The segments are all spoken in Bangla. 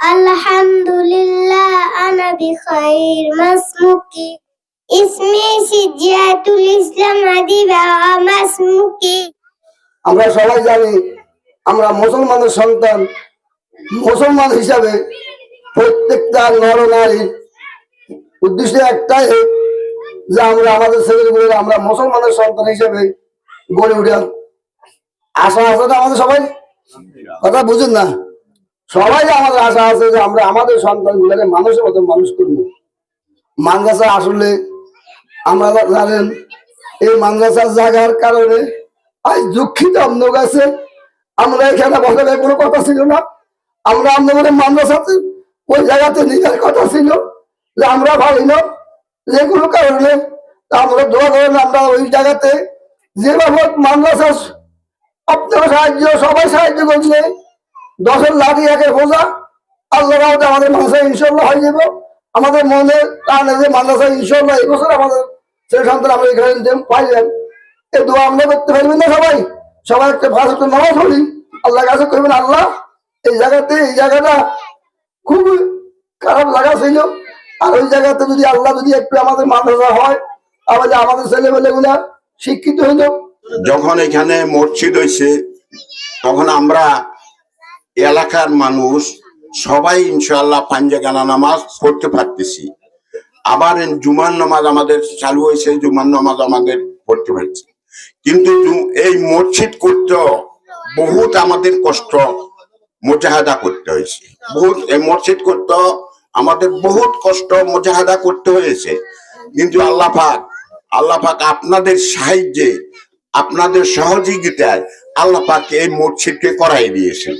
আলহামদুলিল্লাহ, আনা বিখাইর মাসমুকি সিজিয়াতুল ইসলাম আদিবা মাসমুকি আমরা সবাই জানি, আমরা মুসলমানের সন্তান, মুসলমান হিসাবে প্রত্যেকটা নর নারী উদ্দেশ্য একটাই, যে আমরা আমাদের ছেলেগুলো আমরা মুসলমানের সন্তান হিসাবে গড়ে উঠলাম আশা আসাটা আমাদের সবাই? কথা বুঝুন না? সবাই আমাদের আশা আছে যে আমরা আমাদের সন্তান গুলোকে মানুষের মতো মানুষ করব। মাদ্রাসা আসলে আমরা জানেন, এই মাদ্রাসার জায়গার কারণে আজ দুঃখিত আপনার কাছে আমরা এখানে বসার কোনো কথা ছিল না। আমরা আপনাদের মাদ্রাসাতে ওই জায়গাতে নিজের কথা ছিল যে আমরা ভালো না। যে কোনো কারণে আমরা দোয়া করেন আমরা ওই জায়গাতে যেভাবে মাদ্রাসা আপনার সাহায্য, সবাই সাহায্য করছে। দশের লাঠি একের বোঝা আল্লাহ আমাদের মাদ্রাসা ইনশাল্লাহ হয়ে যাবে। আমাদের মনে টানে যে মাদ্রাসা ইনশাল্লাহ এই বছর আমাদের সেই সন্তান আমরা এখানে পাইলেন এই দোয়া আমরা করতে পারবেন না সবাই। সবাই একটা ভালো একটা নামাজ পড়ি। আল্লাহ কাছে করবেন আল্লাহ, এই জায়গাতে, এই জায়গাটা খুব খারাপ লাগা ছিল। আর ওই জায়গাতে যদি আল্লাহ যদি একটু আমাদের মাদ্রাসা হয়, তাহলে আমাদের ছেলেমেলে গুলা শিক্ষিত হইল যখন এখানে মসজিদ হয়েছে তখন আমরা এলাকার মানুষ, সবাই ইনশাল্লাহ পাঞ্জাগানা নামাজ পড়তে পারতেছি। আবার জুমার নামাজ আমাদের চালু হয়েছে জুমার নামাজ আমাদের পড়তে পারছি। কিন্তু এই মসজিদ করতে বহুত আমাদের কষ্ট মোজাহাদা করতে হয়েছে। বহুত এই মসজিদ করতে আমাদের বহুত কষ্ট মোজাহাদা করতে হয়েছে। কিন্তু আল্লাহ পাক আল্লাহ পাক আপনাদের সাহায্যে, আপনাদের সহযোগিতায় আল্লাহ পাক এই মসজিদকে করাই দিয়েছেন।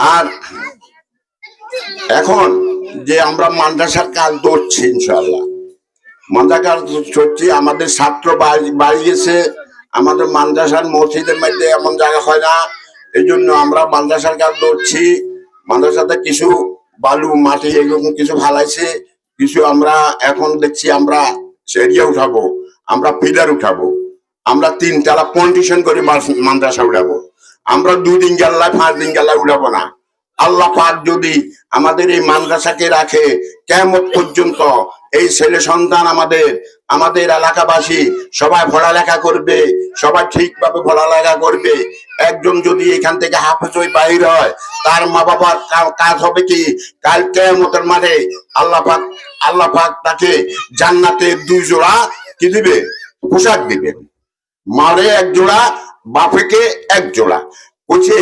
আর এখন যে আমরা মাদ্রাসার কাজ ধরছি ইনশাল্লাহ মাদ্রাসার করছি আমাদের ছাত্র বাড়ি- গেছে, আমাদের মাদ্রাসার মসজিদের মধ্যে এমন জায়গা হয় না, এই জন্য আমরা মাদ্রাসার কাজ ধরছি। মাদ্রাসাতে কিছু বালু, মাটি এরকম কিছু ফালাইছে, কিছু আমরা এখন দেখছি আমরা সেরিয়া উঠাবো, আমরা পিলার উঠাবো, আমরা তিন তালা পন্টিশন করে মাদ্রাসা উঠাবো। আমরা দুই দিন গেল্লায় পাঁচ দিন গেল্লায় উঠাবো না। আল্লাহ পাক যদি আমাদের এই মাদ্রাসাকে রাখে কেমন পর্যন্ত এই ছেলে সন্তান আমাদের আমাদের এলাকাবাসী সবাই পড়ালেখা করবে, সবাই ঠিকভাবে পড়ালেখা করবে। একজন যদি এখান থেকে হাফেজ হয়ে বাইর হয়, তার মা বাবার কাজ হবে কি? কাল কেমতের মাঠে আল্লাহ পাক আল্লাহ পাক তাকে জান্নাতে দুই জোড়া কি দিবে? পোশাক দিবেন মারে এক জোড়া বাপেকে এক জোড়া। বলছে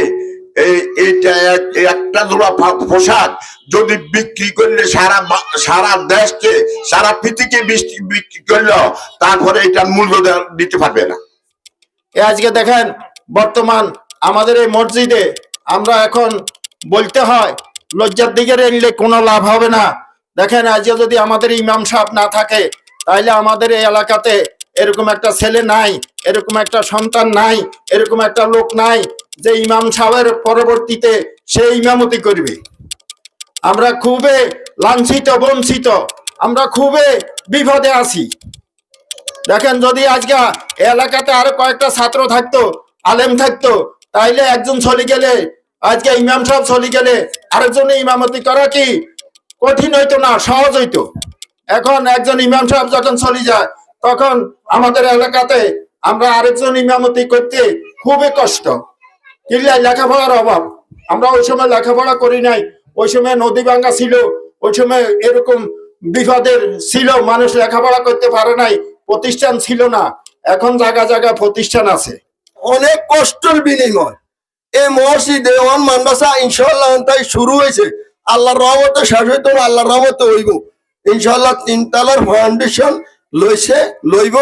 এই, এইটা এক- একটা জোড়া পোশাক যদি বিক্রি করলে সারা সারা দেশকে, সারা পৃথিবীকে বিক্রি করল, তারপরে এটার মূল্য দিতে পারবে না। আজকে দেখেন, বর্তমান আমাদের এই মসজিদে আমরা এখন বলতে হয়, লজ্জার দিকে নিলে কোনো লাভ হবে না। দেখেন, আজকে যদি আমাদের ইমাম সাহেব না থাকে তাহলে আমাদের এই এলাকাতে এরকম একটা ছেলে নাই, এরকম একটা সন্তান নাই, এরকম একটা লোক নাই, যে ইমাম সাহেবের পরবর্তীতে সে ইমামতি করবে। আমরা খুবই লাঞ্ছিত, বঞ্চিত, আমরা খুবই বিপদে আছি। দেখেন, যদি আজকে এলাকাতে আরও কয়েকটা ছাত্র থাকতো, আলেম থাকতো, তাইলে একজন চলে গেলে, আজকে ইমাম সাহেব চলে গেলে আরেকজনে ইমামতি করা কি কঠিন হইতো না, সহজ হইতো। এখন একজন ইমাম সাহেব যখন চলে যায় তখন আমাদের এলাকাতে আমরা আরেকজন ইমামতি করতে খুবই কষ্ট। কিল্লায় লেখাপড়ার অভাব। আমরা ওই সময় লেখাপড়া করি নাই। ওই সময় নদী ভাঙ্গা ছিল। ওই সময় এরকম বিপদের ছিল। মানুষ লেখাপড়া করতে পারে নাই। প্রতিষ্ঠান ছিল না। এখন জায়গা জায়গা প্রতিষ্ঠান আছে। অনেক কষ্টের বিনিময়। এই মসজিদে ওয়ান মাদ্রাসা ইনশাল্লাহ তাই শুরু হয়েছে। আল্লাহর রহমতে শেষ হইতো আল্লাহর রহমতে হইব। ইনশাল্লাহ তিন তালার ফাউন্ডেশন লইছে, লইব।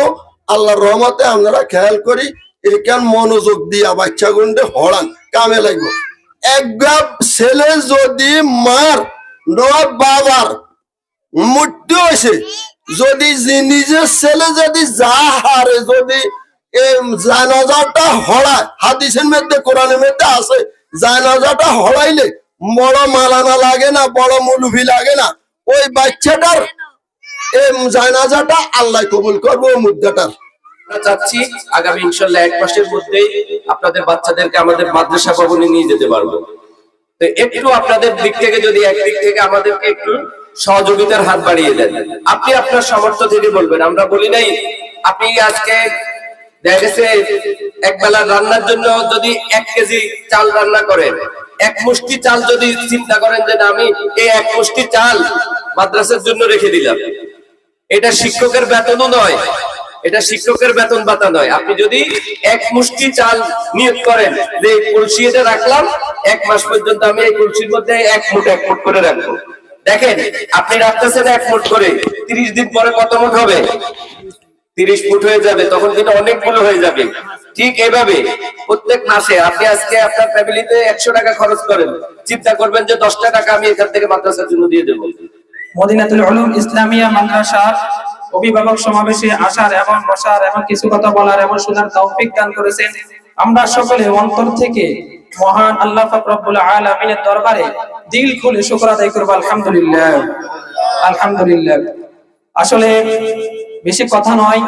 আল্লাহর রহমতে আপনারা খেয়াল করি এখান মনোযোগ দিয়া বাচ্চা গুন্ডে হড়ান, কামে লাগবে। একগাপ ছেলে যদি মার বাবার মৃত্যু হয়েছে যদি নিজের ছেলে যদি যা হারে, যদি জানাজাটা হড়ায়, হাদিসের মধ্যে, কোরআনের মধ্যে আছে, জানাজাটা হড়াইলে বড় মালানা লাগে না, বড় মুলুভি লাগে না, ওই বাচ্চাটার জানাজাটা আল্লাহ কবুল করব মুদ্রাটার। চাচ্ছি আগামী ইনশাল্লাহ এক মাসের মধ্যেই আপনাদের বাচ্চাদেরকে আমাদের মাদ্রাসা ভবনে নিয়ে যেতে পারব। একটু আপনাদের দিক থেকে যদি থেকে আমাদেরকে একটু সহযোগিতার হাত বাড়িয়ে দেন। আপনি আপনার থেকে বলবেন, আমরা বলি নাই, আপনি আজকে দেখা গেছে এক বেলা রান্নার জন্য যদি এক কেজি চাল রান্না করেন, এক মুষ্টি চাল যদি চিন্তা করেন যে আমি এই এক মুষ্টি চাল মাদ্রাসার জন্য রেখে দিলাম। এটা শিক্ষকের বেতনও নয়, এটা শিক্ষকের বেতন ভাতা নয়। আপনি যদি এক মুষ্টি চাল নিয়োগ করেন, যে কলসি এটা রাখলাম, এক মাস পর্যন্ত আমি এই কলসির মধ্যে এক মুঠ এক মুঠ করে রাখব। দেখেন, আপনি রাখতেছেন এক মুঠ করে, তিরিশ দিন পরে কত মুঠ হবে? তিরিশ ফুট হয়ে যাবে, তখন কিন্তু অনেকগুলো হয়ে যাবে। ঠিক এভাবে, প্রত্যেক মাসে আপনি আজকে আপনার ফ্যামিলিতে একশো টাকা খরচ করেন। চিন্তা করবেন যে দশটা টাকা আমি এখান থেকে মাদ্রাসার জন্য দিয়ে দেবো। মদিনাতুল উলুম, ইসলামিয়া, মাদ্রাসার অভিভাবক সমাবেশে আসার এবং বসার এবং কিছু কথা বলার এবং শোনার তৌফিক দান করেছেন। আমরা সকলে অন্তর থেকে মহান আল্লাহ পাক রব্বুল আলামিনের দরবারে দিল খুলে শুকর আদায় করব, আলহামদুলিল্লাহ। আলহামদুলিল্লাহ। আসলে বেশি কথা নয়,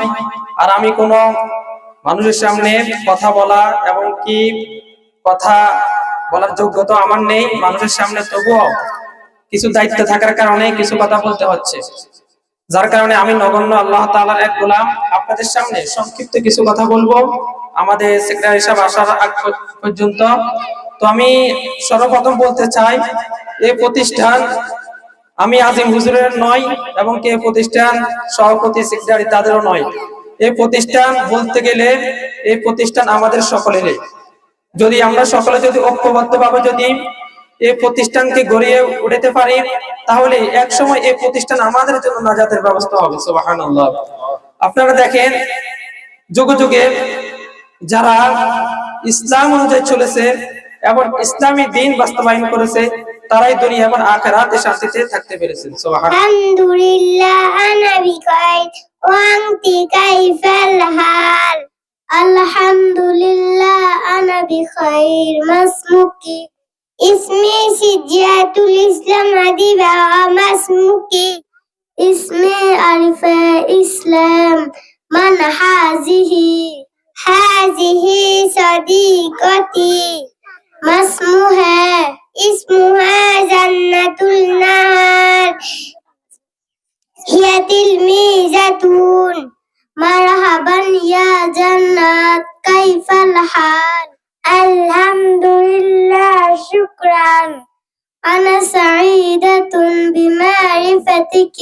আর আমি কোন মানুষের সামনে কথা বলা এবং কি কথা বলার যোগ্যতা আমার নেই, মানুষের সামনে তবুও কিছু দায়িত্ব থাকার কারণে কিছু কথা বলতে হচ্ছে। যার কারণে আমি নগণ্য আল্লাহ তাআলার এক গোলাম। আপনাদের সামনে সংক্ষিপ্ত কিছু কথা বলব। আমাদের সেক্রেটারি সাহেব আসার আগ পর্যন্ত। তো আমি সর্বপ্রথম বলতে চাই এই প্রতিষ্ঠান আমি আজিম হুজুরের নয় এবং কে প্রতিষ্ঠান সভাপতি সেক্রেটারি তাদেরও নয়। এই প্রতিষ্ঠান বলতে গেলে এই প্রতিষ্ঠান আমাদের সকলেরই। যদি আমরা সকলে যদি ঐক্যবদ্ধ ভাবে যদি এই প্রতিষ্ঠানকে গড়িয়ে উঠেতে পারি, তাহলে এক সময় এই প্রতিষ্ঠান আমাদের জন্য নাজাতের ব্যবস্থা হবে সুবাহান আপনারা দেখেন, যুগ যুগে যারা ইসলাম অনুযায়ী চলেছে এবং ইসলামী দিন বাস্তবায়ন করেছে, তারাই দুনিয়া এবং আখেরাতে শাস্তিতে থাকতে পেরেছেন সুবহান আলহামদুলিল্লাহ আনা इसमें सिजातुल इस्लाम इसमें अरिफ इस्लाम मन हाजिही। हाजिही सदीकती। मस्मु है। इसमु है जन्नतुल नहर मीजतून। मरहबन या जन्नत कैफल हाल الحمد لله شكرا. أنا سعيدة بمعرفتك.